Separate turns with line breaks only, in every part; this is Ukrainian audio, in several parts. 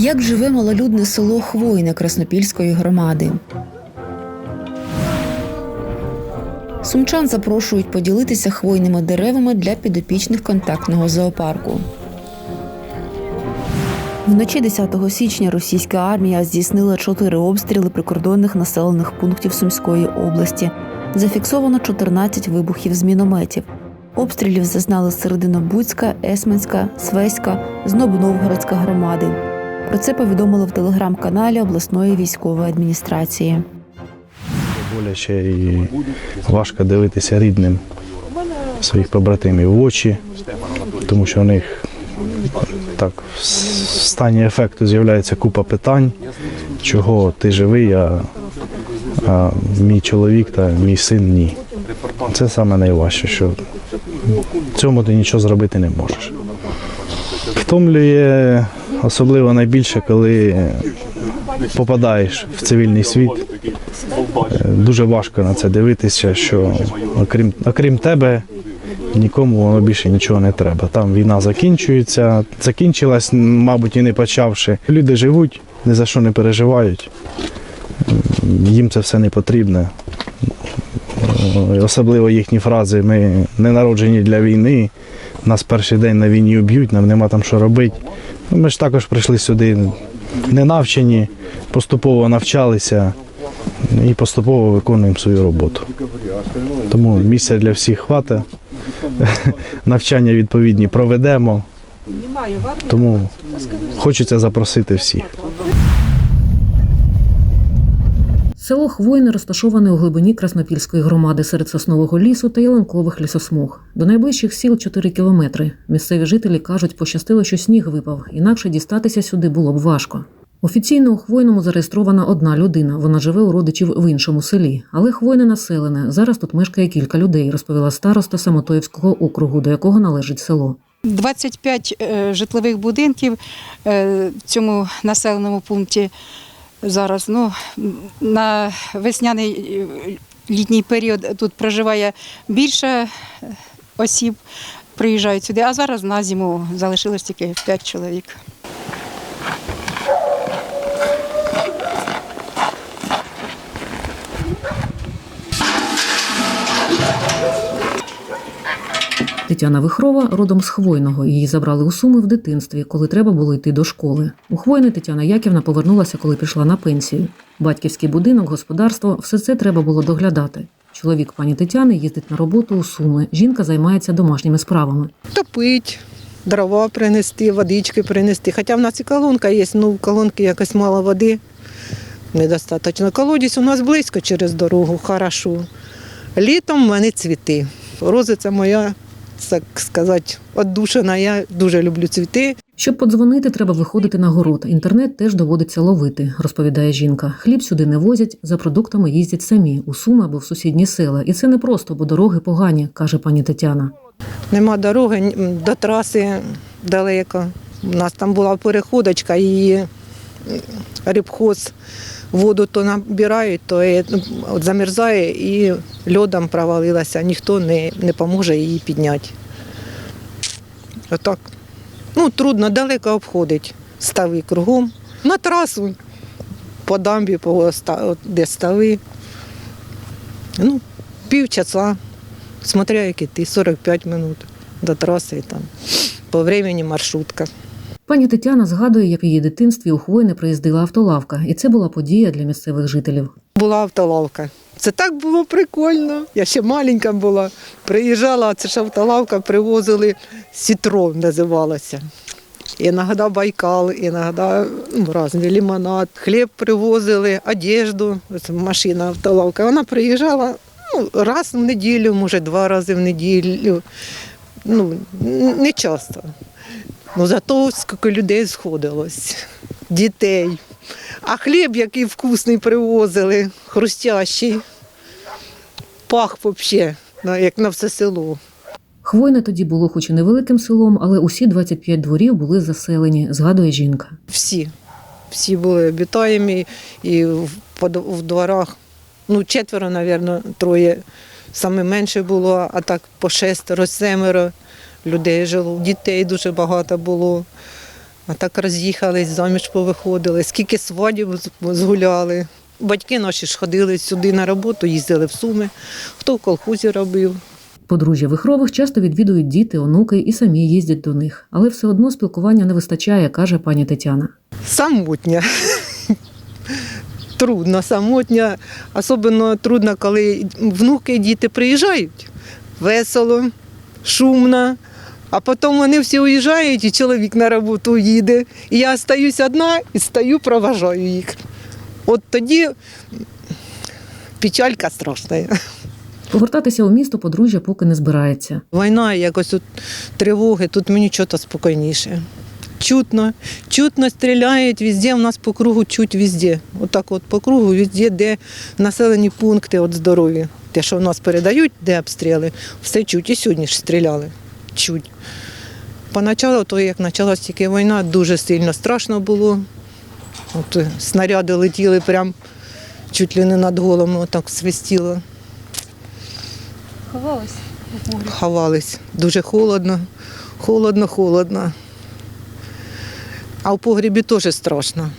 Як живе малолюдне село Хвойне Краснопільської громади? Сумчан запрошують поділитися хвойними деревами для підопічних контактного зоопарку. Вночі 10 січня російська армія здійснила чотири обстріли прикордонних населених пунктів Сумської області. Зафіксовано 14 вибухів з мінометів. Обстрілів зазнали Серединобудська, Есменська, Свеська, Знобновгородська громади. Про це повідомили в телеграм-каналі обласної військової адміністрації.
Боляче і важко дивитися рідним своїх побратимів в очі, тому що у них так в стані ефекту з'являється купа питань, чого ти живий, а, а мій чоловік та мій син ні. Це саме найважче, що в цьому ти нічого зробити не можеш. Втомлює особливо найбільше, коли попадаєш в цивільний світ. Дуже важко на це дивитися, що окрім, окрім тебе нікому воно більше нічого не треба. Там війна закінчується, закінчилась, мабуть, і не почавши. Люди живуть, ні за що не переживають. Їм це все не потрібно. Е, Особливо їхні фрази Ми не народжені для війни, нас перший день на війні уб'ють, нам нема там що робити. Ну, Ми ж також прийшли сюди не навчені, поступово навчалися і поступово виконуємо свою роботу. Тому місця для всіх хватить. Навчання відповідні проведемо. Тому хочеться запросити всіх.
Село Хвойне розташоване у глибині Краснопільської громади серед соснового лісу та ялинкових лісосмуг. До найближчих сіл 4 кілометри. Місцеві жителі кажуть, пощастило, що сніг випав, інакше дістатися сюди було б важко. Офіційно у Хвойному зареєстрована одна людина. Вона живе у родичів в іншому селі, але Хвойне населене. Зараз тут мешкає кілька людей, розповіла староста Самотоївського округу, до якого належить село.
25 е, житлових будинків е, в цьому населеному пункті зараз. Ну, на весняний е, літній період тут проживає більше е, осіб, приїжджають сюди, а зараз на зиму залишилось тільки 5 чоловік.
Тетяна Вихрова родом з Хвойного. Її забрали у Суми в дитинстві, коли треба було йти до школи. У Хвойне Тетяна Яківна повернулася, коли пішла на пенсію. Батьківський будинок, господарство все це треба було доглядати. Чоловік пані Тетяни їздить на роботу у Суми. Жінка займається домашніми справами.
топить, дрова принести, водички принести. Хоча в нас і колонка є, ну в колонки якось мало води. Недостаточно. Колодязь у нас близько через дорогу, хорошо. Літом в мене цвіти. Рози це моя, так сказати, одушина. Я дуже люблю цвіти.
Щоб подзвонити, треба виходити на город. Інтернет теж доводиться ловити, розповідає жінка. Хліб сюди не возять, за продуктами їздять самі у Суми або в сусідні села. І це не просто, бо дороги погані, каже пані Тетяна.
Нема дороги до траси далеко. У нас там була переходочка і рибхоз воду то набирають, то ну, от замерзає і льодом провалилася. Ніхто не, не поможе її підняти. Отак. Ну, трудно, далеко обходить. Стави кругом. На трасу по дамбі, по де стави. Ну, півчаса. Смотря як іти, 45 минут до траси там. По времени маршрутка.
Пані Тетяна згадує, як в її дитинстві у Хвойне приїздила автолавка, і це була подія для місцевих жителів.
Була автолавка. Це так було прикольно. Я ще маленька була. Приїжджала, це ж автолавка, привозили сітро, називалося. Іноді Байкал, іноді ну, різні лимонад, хліб привозили, одежду, машина автолавка. Вона приїжджала ну, раз в неділю, може два рази в неділю. Ну, не часто. Ну, зато скільки людей сходилось, дітей. А хліб, який вкусний привозили, хрустящий, пах взагалі, як на все село.
Хвойне тоді було хоч і невеликим селом, але усі 25 дворів були заселені, згадує жінка.
Всі. Всі були обітаємі і в, в дворах. Ну, четверо, мабуть, троє. Саме менше було, а так по шестеро, семеро людей жило. Дітей дуже багато було. А так роз'їхались, заміж повиходили, скільки свадіб з- згуляли. Батьки наші ж ходили сюди на роботу, їздили в Суми, хто в колхозі робив.
Подружжя Вихрових часто відвідують діти, онуки і самі їздять до них, але все одно спілкування не вистачає, каже пані Тетяна.
Самотня. Трудно, самотня. Особливо трудно, коли внуки і діти приїжджають. Весело, шумно. А потім вони всі уїжджають, і чоловік на роботу їде. І я остаюсь одна і стою, проважаю їх. От тоді печалька страшна.
Повертатися у місто подружжя поки не збирається.
Війна, якось тут тривоги, тут мені чого спокійніше. Чутно, чутно стріляють везде, у нас по кругу чуть везде. Отак от по кругу, везде, де населені пункти от здорові. Те, що в нас передають, де обстріли, все чуть. І сьогодні ж стріляли. Чуть. Поначалу, то як почалась тільки війна, дуже сильно страшно було. От е, снаряди летіли прям чуть ли не над головами, отак свистіло. ховались. Дуже холодно, холодно, холодно. А в погрібі теж страшно.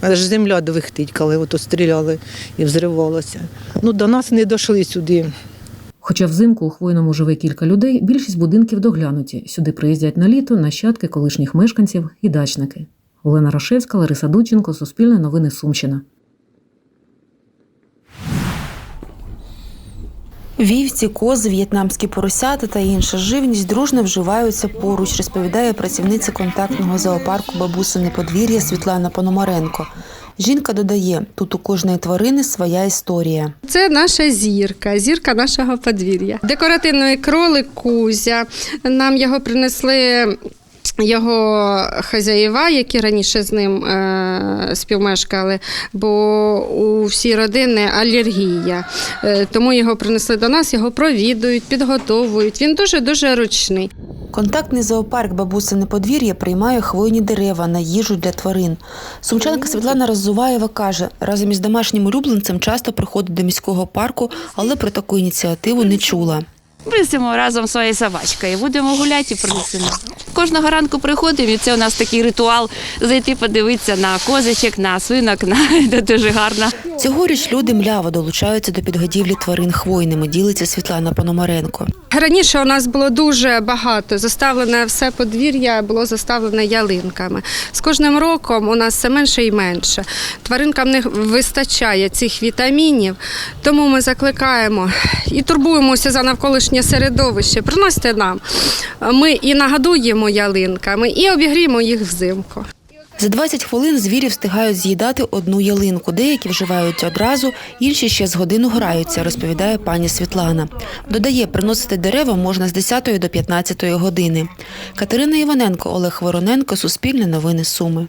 Аж земля двихтить, коли ото стріляли і взривалося. Ну, до нас не дійшли сюди.
Хоча взимку у Хвойному живе кілька людей, більшість будинків доглянуті. Сюди приїздять на літо нащадки колишніх мешканців і дачники. Олена Рашевська, Лариса Дудченко, Суспільне новини Сумщина.
Вівці, кози, в'єтнамські поросята та інша живність дружно вживаються поруч, розповідає працівниця контактного зоопарку бабусине подвір'я Світлана Пономаренко. Жінка додає, тут у кожної тварини своя історія.
Це наша зірка, зірка нашого подвір'я. Декоративний кролик Кузя. Нам його принесли. Його хазяїва, які раніше з ним е, співмешкали, бо у всій родини алергія. Е, тому його принесли до нас, його провідують, підготовують. Він дуже-дуже ручний.
Контактний зоопарк бабусине подвір'я приймає хвойні дерева на їжу для тварин. Сумчанка Світлана Роззуваєва каже, разом із домашнім улюбленцем часто приходить до міського парку, але про таку ініціативу не чула.
Принесемо разом зі своєю собачкою. Будемо гуляти і принесемо. Кожного ранку приходимо, і це у нас такий ритуал зайти подивитися на козичок, на свинок, на це дуже гарно.
Цьогоріч люди мляво долучаються до підгодівлі тварин хвойними, ділиться Світлана Пономаренко.
Раніше у нас було дуже багато. Заставлене все подвір'я було заставлене ялинками. З кожним роком у нас все менше і менше. Тваринкам не вистачає цих вітамінів, тому ми закликаємо і турбуємося за навколишнє середовище. Приносьте нам. Ми і нагодуємо ялинками, і обігріємо їх взимку.
За 20 хвилин звірі встигають з'їдати одну ялинку. Деякі вживають одразу, інші ще з годину граються, розповідає пані Світлана. Додає, приносити дерева можна з 10 до 15 години. Катерина Іваненко, Олег Вороненко, Суспільне новини Суми.